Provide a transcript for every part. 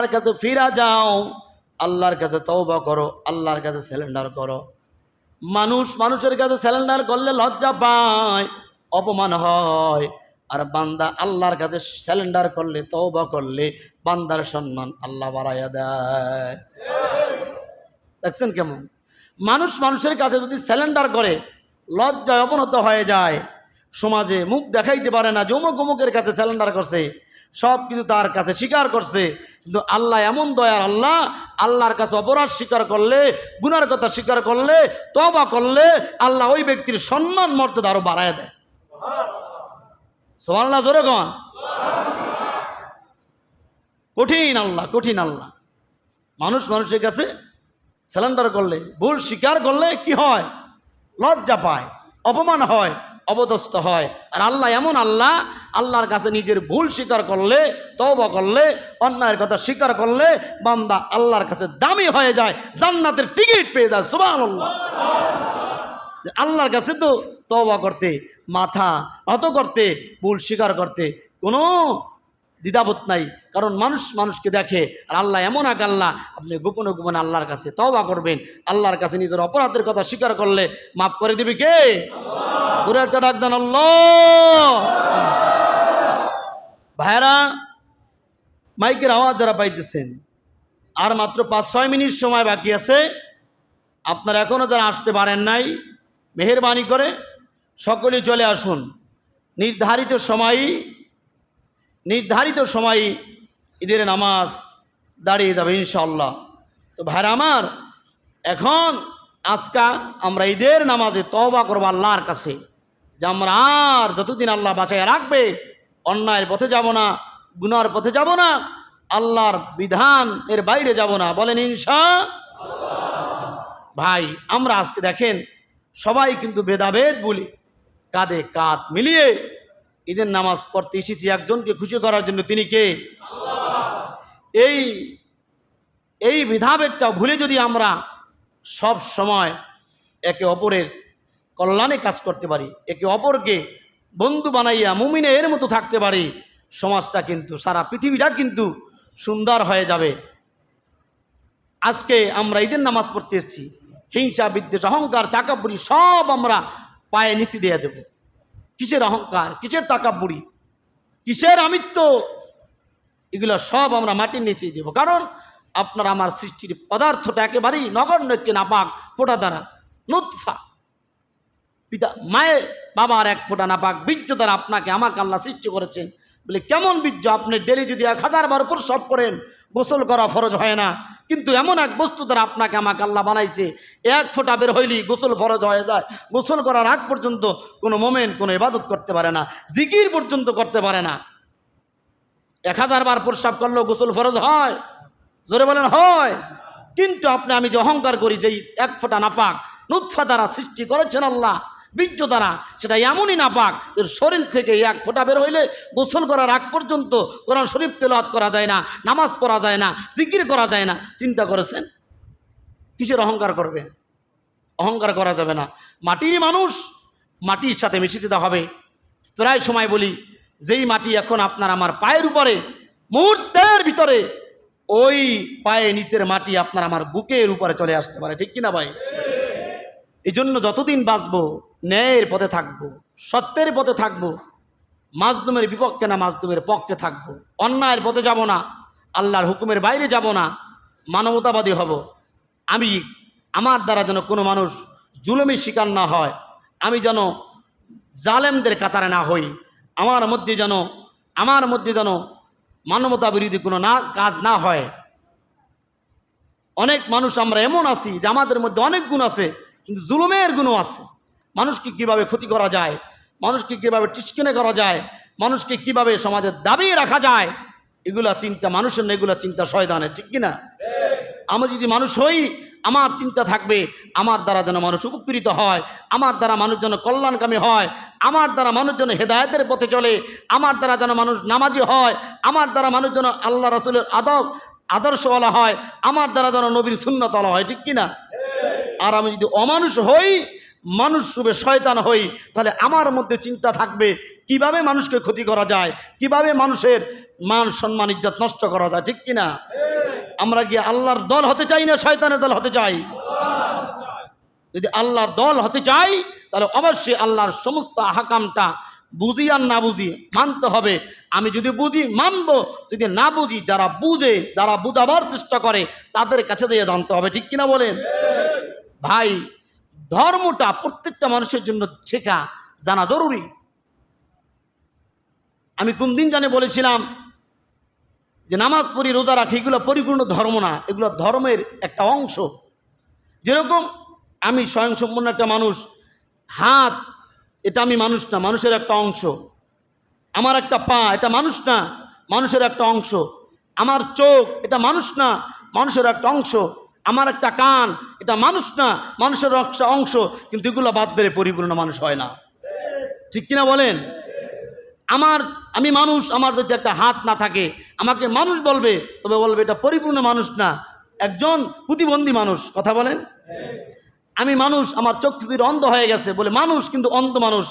আল্লাহর কাছে ফিরা যাও, আল্লাহর কাছে তওবা করো, আল্লাহর কাছে স্যালেন্ডার করো। মানুষ মানুষের কাছে স্যালেন্ডার করলে লজ্জা পায়, অপমান হয়। আর বান্দা আল্লাহর কাছে স্যালেন্ডার করলে, তওবা করলে বান্দার সম্মান আল্লাহ বাড়াইয়া দেয়। দেখছেন কেমন? মানুষ মানুষের কাছে যদি স্যালেন্ডার করে, লজ্জায় অবনত হয়ে যায়। সমাজে মুখ দেখাইতে পারে না যে অমুক অমুকের কাছে স্যালেন্ডার করছে। সব কিছু তার কাছে স্বীকার করছে। কিন্তু আল্লাহ এমন দয়ার আল্লাহ, আল্লাহর কাছে অপরাধ স্বীকার করলে, গুনার কথা স্বীকার করলে তবা করলে আল্লাহ ওই ব্যক্তির সম্মান, মর্যাদা আরও বাড়ায় দেয়। সোমাল্লাহ জোরে কন। কঠিন আল্লাহ কঠিন আল্লাহ। মানুষ মানুষের কাছে স্যালেন্ডার করলে, ভুল স্বীকার করলে কি হয়? লজ্জা পায়, অপমান হয়। অবদস্ত হয়। আর আল্লাহ এমন আল্লাহ, আল্লাহর কাছে নিজের ভুল স্বীকার করলে, তওবা করলে, অন্যায়ের কথা স্বীকার করলে, বান্দা আল্লাহর কাছে দামি হয়ে যায়, জান্নাতের টিকিট পেয়ে যায় যে আল্লাহর কাছে তো তওবা করতে, মাথা নত করতে, ভুল স্বীকার করতে কোনো দ্বিধাবোধ নাই। কারণ মানুষ মানুষকে দেখে, আর আল্লাহ এমন এক আল্লাহ, আপনি গোপনে গোপনে আল্লাহর কাছে তওবা করবেন, আল্লাহর কাছে নিজের অপরাধের কথা স্বীকার করলে মাফ করে দিবি কে? তোর একটা ডাক দেন ভাইরা মাইকের আওয়াজ যারা পাইতেছেন, আর মাত্র পাঁচ, ছয় মিনিট সময় বাকি আছে, আপনারা এখনও যারা আসতে পারেন নাই, মেহরবানি করে সকলে চলে আসুন। নির্ধারিত সময় নির্ধারিত সময় ঈদের নামাজ দাঁড়িয়ে যাবে ইনশাল্লাহ তো ভাইরা আমার, এখন আজকা আমরা ঈদের নামাজে তওবা করব আল্লাহর কাছে। যে আমরা আর যতদিন আল্লাহ বাঁচাইয়া রাখবে, অন্যায়ের পথে যাব না, গুনার পথে যাব না, আল্লাহর বিধান এর বাইরে যাব না। বলেন ইনশা ভাই, আমরা আজকে দেখেন, সবাই কিন্তু ভেদাভেদ বলি, কাঁধে কাঁধ মিলিয়ে ঈদের নামাজ পড়তে এসেছি একজনকে খুশি করার জন্য। তিনি কে? এই এই ভেদাভেদটা ভুলে যদি আমরা সব সময় একে অপরের কল্যাণে কাজ করতে পারি, একে অপরকে বন্ধু বানাইয়া মুমিনে এর মতো থাকতে পারি, সমাজটা কিন্তু, সারা পৃথিবীটা কিন্তু সুন্দর হয়ে যাবে। আজকে আমরা ঈদের নামাজ পড়তে এসেছি, হিংসা, বিদ্বেষ, অহংকার তাকাপুরি সব আমরা পায়ে নিচে দিয়ে দেব। কিসের অহংকার, কিসের তাকাপুরি কিসের আমিত্ব, এগুলো সব আমরা মাটির নিচে দেব। কারণ আপনার আমার সৃষ্টির পদার্থটা একেবারেই নগণ্য একটি নাপাক ফোটা দ্বারা। নুৎফা। পিতা, মায়ের বাবার এক ফোঁটা নাপাক বীর্য দ্বারা আপনাকে, আমাকে আল্লাহ সৃষ্টি করেছেন। বলে, কেমন বীর্য? আপনি ডেলি যদি এক হাজার বার প্রসব করেন গোসল করা ফরজ হয় না। কিন্তু এমন এক বস্তু দ্বারা আপনাকে, আমাকে আল্লাহ বানাইছে। এক ফোঁটা বের হইলেই গোসল ফরজ হয়ে যায়। গোসল করার আগ পর্যন্ত কোনো মোমেন্ট কোনো ইবাদত করতে পারে না। জিকির পর্যন্ত করতে পারে না। এক হাজার বার প্রস্রাব করলেও গোসল ফরজ হয়। জোরে বলেন, হয়। কিন্তু আপনি, আমি যে অহংকার করি, যেই এক ফোঁটা নাপাক, নুৎফা দ্বারা সৃষ্টি করেছেন আল্লাহ, বীর্য দ্বারা, সেটা এমনই নাপাক এর শরীর থেকে এক ফোঁটা বের হইলে গোসল করার আগ পর্যন্ত কোরআন শরীফ তেলাওয়াত করা যায় না, নামাজ পড়া যায় না, জিকির করা যায় না। চিন্তা করেছেন? কিসের অহংকার করবেন? অহংকার করা যাবে না। মাটির মানুষ মাটির সাথে মিশে যেতে হবে। প্রায় সময় বলি, যেই মাটি এখন আপনার আমার পায়ের উপরে, মুহূর্তের ভিতরে ওই পায়ে নিচের মাটি আপনার আমার বুকের উপরে চলে আসতে পারে, ঠিক কিনা ভাই? এই জন্য যতদিন বাঁচবো, ন্যায়ের পথে থাকব, সত্যের পথে থাকব মাজদুমের বিপক্ষে না মাজদুমের পক্ষে থাকব। অন্যায়ের পথে যাব না, আল্লাহর হুকুমের বাইরে যাব না, মানবতাবাদী হব। আমি, আমার দ্বারা যেন কোনো মানুষ জুলুমের শিকার না হয়, আমি যেন জালেমদের কাতারে না হই, আমার মধ্যে যেন, আমার মধ্যে যেন মানবতা বিরোধী কোনো না, কাজ না হয়। অনেক মানুষ আমরা এমন আছি যে আমাদের মধ্যে অনেক গুণ আছে, কিন্তু জুলুমের গুণও আছে। মানুষকে কীভাবে ক্ষতি করা যায়, মানুষকে কীভাবে টিসকিনে করা যায়, মানুষকে কীভাবে সমাজের দাবিয়ে রাখা যায়, এগুলা চিন্তা মানুষের না, এগুলা চিন্তা শয়দানের ঠিক কিনা? আমি যদি মানুষ হই আমার চিন্তা থাকবে, আমার দ্বারা যেন মানুষ উপকৃত হয়, আমার দ্বারা মানুষ যেন কল্যাণকামী হয়, আমার দ্বারা মানুষ যেন হেদায়তের পথে চলে, আমার দ্বারা যেন মানুষ নামাজি হয়, আমার দ্বারা মানুষ যেন আল্লাহ রসুলের আদব, আদর্শওয়ালা হয়, আমার দ্বারা যেন নবীর শূন্যতলা হয়, ঠিক কিনা? আর আমি যদি অমানুষ হই, মানুষ রূপে শয়তান হই, তাহলে আমার মধ্যে চিন্তা থাকবে, কীভাবে মানুষকে ক্ষতি করা যায়, কীভাবে মানুষের মান সম্মান, ইজ্জত নষ্ট করা যায়, ঠিক কিনা? আমরা কি আল্লাহর দল হতে চাই না শয়তানের দল হতে চাই? যদি আল্লাহর দল হতে চাই, তাহলে অবশ্যই আল্লাহর সমস্ত হাকামটা বুঝি আর না বুঝি মানতে হবে। আমি যদি বুঝি, মানবো। যদি না বুঝি, যারা বুঝে, যারা বুঝাবার চেষ্টা করে, তাদের কাছে যেয়ে জানতে হবে। ঠিক কিনা বলেন? ভাই, ধর্মটা প্রত্যেকটা মানুষের জন্য শেখা, জানা জরুরি। আমি কোন দিন জানে বলেছিলাম যে নামাজ পড়ি, রোজা রাখি, এগুলো পরিপূর্ণ ধর্ম না, এগুলো ধর্মের একটা অংশ। যেরকম আমি স্বয়ংসম্পন্ন একটা মানুষ, হাত, এটা আমি মানুষ না, মানুষের একটা অংশ। আমার একটা পা, এটা মানুষ না, মানুষের একটা অংশ। আমার চোখ, এটা মানুষ না, মানুষের একটা অংশ। আমার একটা কান, এটা মানুষ না, মানুষের একটা অংশ। কিন্তু এগুলো বাদ দিলে পরিপূর্ণ মানুষ হয় না। ঠিক কিনা বলেন? আমার, আমি মানুষ, আমার যদি একটা হাত না থাকে আমাকে মানুষ বলবে, তবে বলবে এটা পরিপূর্ণ মানুষ না। একজন প্রতিবন্ধী মানুষ, কথা বলেন? আমি মানুষ, আমার চক্ষু দুটো অন্ধ হয়ে গেছে বলে মানুষ কিন্তু অন্ধ মানুষ।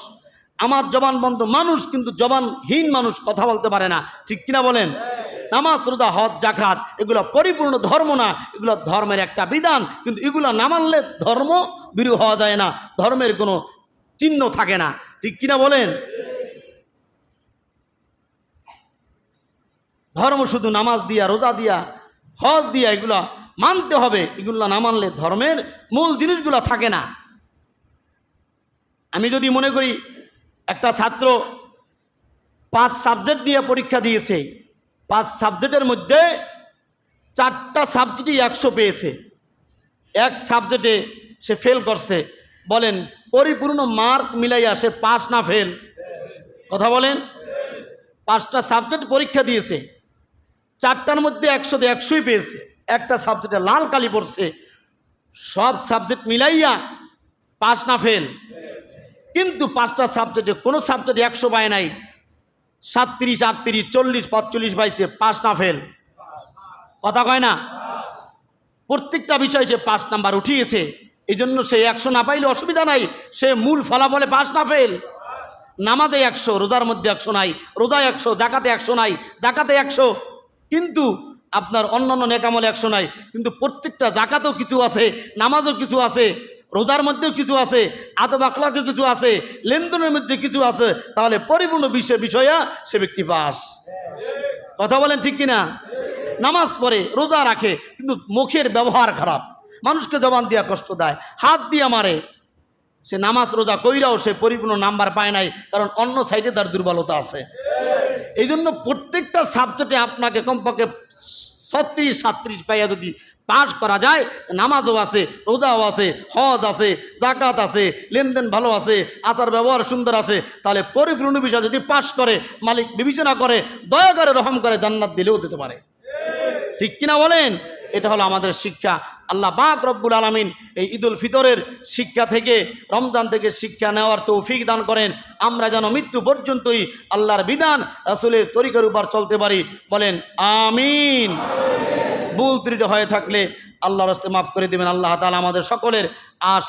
আমার জবান বন্ধ, মানুষ কিন্তু জবানহীন মানুষ, কথা বলতে পারে না। ঠিক কিনা বলেন? নামাজ, রোজা, হজ, জাকাত, এগুলো পরিপূর্ণ ধর্ম না। এগুলো ধর্মের একটা বিধান, কিন্তু এগুলো না মানলে ধর্ম বিরু হওয়া যায় না। ধর্মের কোনো চিহ্ন থাকে না। ঠিক কিনা বলেন? ধর্ম শুধু নামাজ দিয়া, রোজা দিয়া, হজ দিয়া এগুলা মানতে হবে। এগুলো না মানলে ধর্মের মূল জিনিসগুলো থাকে না। আমি যদি মনে করি একটা ছাত্র পাঁচ সাবজেক্ট নিয়ে পরীক্ষা দিয়েছে, পাঁচ সাবজেক্টের মধ্যে চারটা সাবজেক্টই একশো পেয়েছে। এক সাবজেক্টে সে ফেল করছে। বলেন, পরিপূর্ণ মার্ক মিলাইয়া সে পাস না ফেল? কথা বলেন? পাঁচটা সাবজেক্ট পরীক্ষা দিয়েছে। চারটার মধ্যে একশোতে একশোই পেয়েছে। একটা সাবজেক্টে লাল কালি পড়ছে। সব সাবজেক্ট মিলাইয়া পাস না ফেল কিন্তু পাঁচটা সাবজেক্টে কোনো সাবজেক্টে একশো পায় নাই। সাতত্রিশ, আটত্রিশ, চল্লিশ, পাঁচচল্লিশ পাইছে, পাস না ফেল কথা কয় না? প্রত্যেকটা বিষয় সে পাঁচ নাম্বার উঠিয়েছে। এই জন্য সে একশো না পাইলে অসুবিধা নাই। সে মূল ফলাফলে পাস না ফেল নামাজে একশো, রোজার মধ্যে একশো নাই। রোজায় একশো, জাকাতে একশো নাই। জাকাতে একশো। কিন্তু আপনার অন্যান্য নেকামলে একশো নাই, কিন্তু প্রত্যেকটা জাকাতেও কিছু আছে, নামাজও কিছু আছে, রোজার মধ্যেও কিছু আছে, আদব আখলাকেও কিছু আছে, লেনদেনের মধ্যে কিছু আছে, তাহলে পরিপূর্ণ বিষয় বিষয়া সে ব্যক্তি পাস কথা বলেন ঠিক কিনা? নামাজ পড়ে, রোজা রাখে, কিন্তু মুখের ব্যবহার খারাপ। মানুষকে জবান দিয়া কষ্ট দেয়, হাত দিয়া মারে। সে নামাজ, রোজা কইরাও সে পরিপূর্ণ নাম্বার পায় নাই, কারণ অন্য সাইডে তার দুর্বলতা আছে। এই জন্য প্রত্যেকটা সাবজেক্টে আপনাকে কমপক্ষে ছত্রিশ সাত্রিশ পাইয়া যদি পাশ করা যায়, নামাজও আছে, রোজাও আছে, হজ আছে জাকাত আছে, লেনদেন ভালো আছে, আচার ব্যবহার সুন্দর আছে, তাহলে পরিপূর্ণ বিষয় যদি পাশ করে, মালিক বিবেচনা করে, দয়া করে রহম করে জান্নাত দিলেও দিতে পারে। ঠিক কিনা বলেন? এটা হলো আমাদের শিক্ষা। আল্লাহ বাক রব্বুল আলমিন এই ঈদুল ফিতরের শিক্ষা থেকে, রমজান থেকে শিক্ষা নেওয়ার তৌফিক দান করেন। আমরা যেন মৃত্যু পর্যন্তই আল্লাহর বিধান আসলের তরিকার উপর চলতে পারি। বলেন, আমিন। ভুল ত্রুটি হয়ে থাকলে আল্লাহর হস্তে মাফ করে দেবেন। আল্লাহ তালা আমাদের সকলের আশ